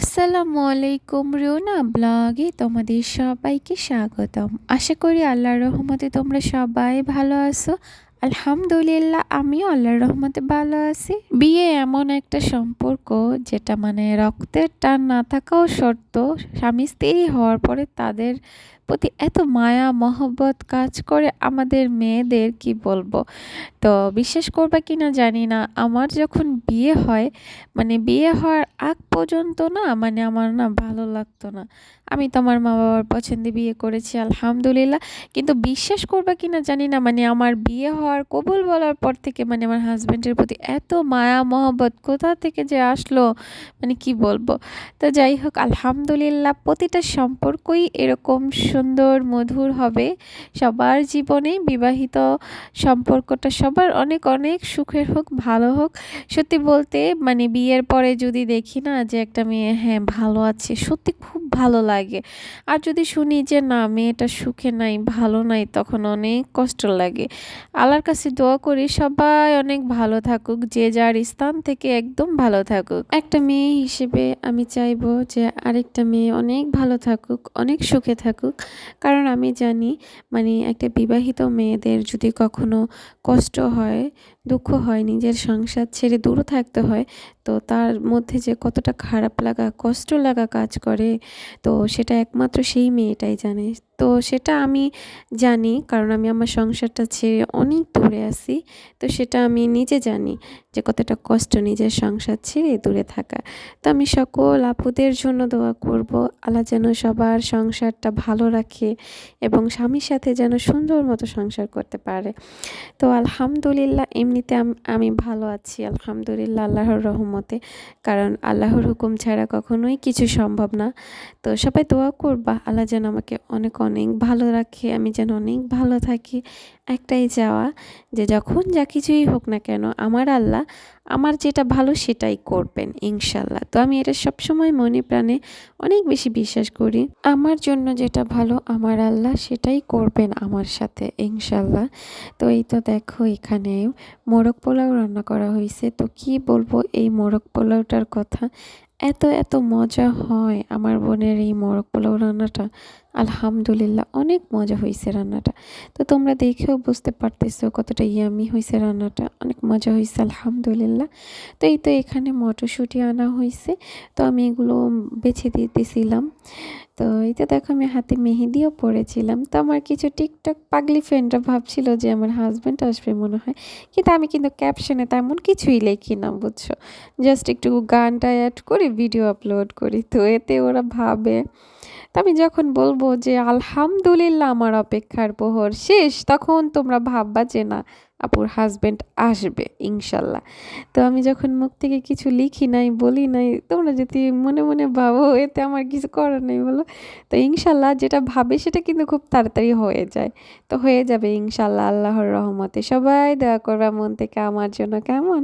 আসসালামু আলাইকুম রুনা ব্লগে তোমাদের সবাইকে স্বাগতম। আশা করি আল্লাহর রহমতে তোমরা সবাই ভালো আছো। আলহামদুলিল্লাহ, আমিও আল্লাহর রহমতে ভালো আছি। বিয়ে এমন একটা সম্পর্ক যেটা মানে রক্তের টান না থাকাও শর্ত স্বামী স্ত্রী হওয়ার পরে তাদের প্রতি এত মায়া, মহব্বত কাজ করে আমাদের মেয়েদের কি বলব? তো বিশ্বাস করবা কি না জানি না। আমার যখন বিয়ে হয় মানে বিয়ে হওয়ার আগ পর্যন্ত না মানে আমার না ভালো লাগতো না। আমি তো আমার মা বাবার পছন্দে বিয়ে করেছি, আলহামদুলিল্লাহ। কিন্তু বিশ্বাস করবা কি না জানি না মানে আমার বিয়ে হওয়ার কবুল বলার পর থেকে মানে আমার হাজব্যান্ডের প্রতি এত মায়া, মহব্বত কোথা থেকে যে আসলো মানে কি বলব? তো যাই হোক, আলহামদুলিল্লাহ, প্রতিটা সম্পর্কই এরকম সুন্দর, মধুর হবে। সবার জীবনে বিবাহিত সম্পর্কটা সবার অনেক অনেক সুখের হোক, ভালো হোক। সত্যি বলতে মানে বিয়ের পরে যদি দেখি না যে একটা মেয়ে হ্যাঁ ভালো আছে, সত্যি খুব ভালো লাগে। আর যদি শুনি যে না, মেয়েটা সুখে নাই, ভালো নাই, তখন অনেক কষ্ট লাগে। আল্লাহর কাছে দোয়া করি, সবাই অনেক ভালো থাকুক, যে যার স্থান থেকে একদম ভালো থাকুক। একটা মেয়ে হিসেবে আমি চাইব যে আরেকটা মেয়ে অনেক ভালো থাকুক, অনেক সুখে থাকুক। কারণ আমি জানি মানে একটা বিবাহিত মেয়েদের যদি কখনো কষ্ট হয়, দুঃখ হয়, নিজের সংসার ছেড়ে দূরে থাকতে হয়, তো তার মধ্যে যে কতটা খারাপ লাগা, কষ্ট লাগা কাজ করে, তো সেটা একমাত্র সেই মেয়েটাই জানে। তো সেটা আমি জানি, কারণ আমি আমার সংসারটা ছেড়ে অনেক দূরে আছি। তো সেটা আমি নিজে জানি যে কতটা কষ্ট নিজের সংসার ছেড়ে দূরে থাকা। তো আমি সকল আপুদের জন্য দোয়া করব, আল্লাহ যেন সবার সংসারটা ভালো রাখে এবং স্বামীর সাথে যেন সুন্দর মতো সংসার করতে পারে। তো আলহামদুলিল্লাহ, এমনিতে আমি ভালো আছি, আলহামদুলিল্লাহ আল্লাহর রহমতে। কারণ আল্লাহর হুকুম ছাড়া কখনোই কিছু সম্ভব না। তো সবাই দোয়া করবা, আল্লাহ যেন আমাকে অনেক অনেক ভালো রাখে আমি যেন অনেক ভালো থাকি। একটাই চাওয়া যে যখন যা কিছুই হোক না কেন আমার আল্লাহ আমার যেটা ভালো সেটাই করবেন ইনশাল্লাহ তো আমি এটা সবসময় মনে প্রাণে অনেক বেশি বিশ্বাস করি। আমার জন্য যেটা ভালো আমার আল্লাহ সেটাই করবেন আমার সাথে ইনশাল্লাহ তো এই তো দেখো এখানে মোরগ পোলাও রান্না করা হয়েছে। তো কি বলব এই মোরগ পোলাওটার কথা? এত এত মজা হয় আমার বোনের এই মোরগ পোলাও রান্নাটা। আলহামদুলিল্লাহ অনেক মজা হয়েছে রান্নাটা। তো তোমরা দেখেও বুঝতে পারতেছো কতটা ইয়ামি হয়েছে রান্নাটা। অনেক মজা হয়েছে আলহামদুলিল্লাহ। তো এই তো এখানে মটরশুঁটি আনা হয়েছে তো আমি এগুলো বেছে দিতেছিলাম। তো এই তো দেখো আমি হাতে মেহেদিও পড়েছিলাম তো আমার কিছু টিকটক পাগলি ফ্রেন্ডরা ভাবছিল যে আমার হাজব্যান্ড আসবে মনে হয়। কিন্তু আমি কিন্তু ক্যাপশনে তেমন কিছুই লেখি না, বুঝছ? জাস্ট একটু গানটা অ্যাড করে ভিডিও আপলোড করি। তো এতে ওরা ভাবে। তো আমি যখন বলব যে, আলহামদুলিল্লাহ, আমার অপেক্ষার প্রহর শেষ, তখন তোমরা ভাববা যে, না আপুর হাজব্যান্ড আসবে, ইনশাল্লাহ। তো আমি যখন মুখ থেকে কিছু লিখি নাই, বলি নাই, তোমরা যদি মনে মনে ভাবো, এতে আমার কিছু করার নেই বলো। তো ইনশাল্লাহ যেটা ভাবে সেটা কিন্তু খুব তাড়াতাড়ি হয়ে যায়। তো হয়ে যাবে ইনশাল্লাহ আল্লাহর রহমতে। সবাই দেওয়া করবা মন থেকে আমার জন্য কেমন?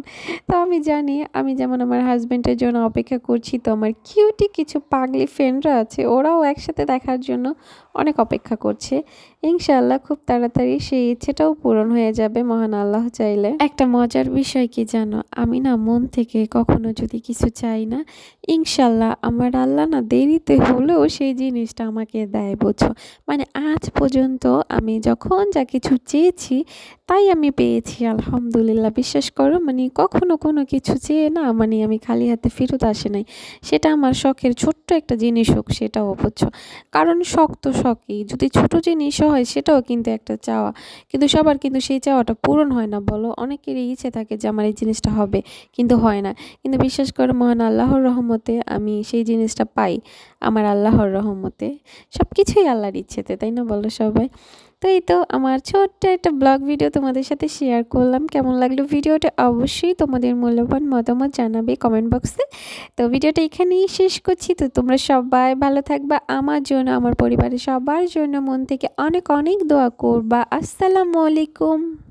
তো আমি জানি, আমি যেমন আমার হাজব্যান্ডের জন্য অপেক্ষা করছি, তো আমার কিউটি কিছু পাগলি ফ্রেন্ডরা আছে, ওরাও একসাথে দেখার জন্য অনেক অপেক্ষা করছে। ইনশাল্লাহ খুব তাড়াতাড়ি সেই ইচ্ছেটাও পূরণ হয়ে যাবে, মহান আল্লাহ চাইলে। একটা মজার বিষয় কি জানো? আমি না মন থেকে কখনো যদি কিছু চাই না, ইনশাল্লাহ আমার আল্লাহ না দেরিতে হলেও সেই জিনিসটা আমাকে দেয় বোঝো। মানে আজ পর্যন্ত আমি যখন যা কিছু চেয়েছি, তাই আমি পেয়েছি, আলহামদুলিল্লাহ। বিশ্বাস করো মানে কখনো কোনো কিছু চেয়ে না মানে আমি খালি হাতে ফেরত আসে নাই। সেটা আমার শখের ছোট্ট একটা জিনিস হোক, সেটাও বুঝছ কারণ শখ তো শখই। যদি ছোট জিনিস হয়, সেটাও কিন্তু একটা চাওয়া। কিন্তু সবার কিন্তু সেই চাওয়াটা পূরণ হয় না, বলো। অনেকেরই ইচ্ছে থাকে যে আমার এই জিনিসটা হবে, কিন্তু হয় না। কিন্তু বিশ্বাস করে, মহান আল্লাহর রহমতে আমি সেই জিনিসটা পাই, আমার আল্লাহর রহমতে। সব কিছুই আল্লাহর ইচ্ছেতে, তাই না বলো সবাই? তো এই তো আমার ছোট্ট একটা ব্লগ ভিডিও তোমাদের সাথে শেয়ার করলাম। কেমন লাগল ভিডিওটা? অবশ্যই তোমাদের মূল্যবান মতামত জানাবে কমেন্ট বক্সে তো ভিডিওটা এখানেই শেষ করছি। তো তোমরা সবাই ভালো থাকবা। আমার জন্য, আমার পরিবারের সবার জন্য মন থেকে অনেক অনেক দোয়া করবা। আসসালামু আলাইকুম।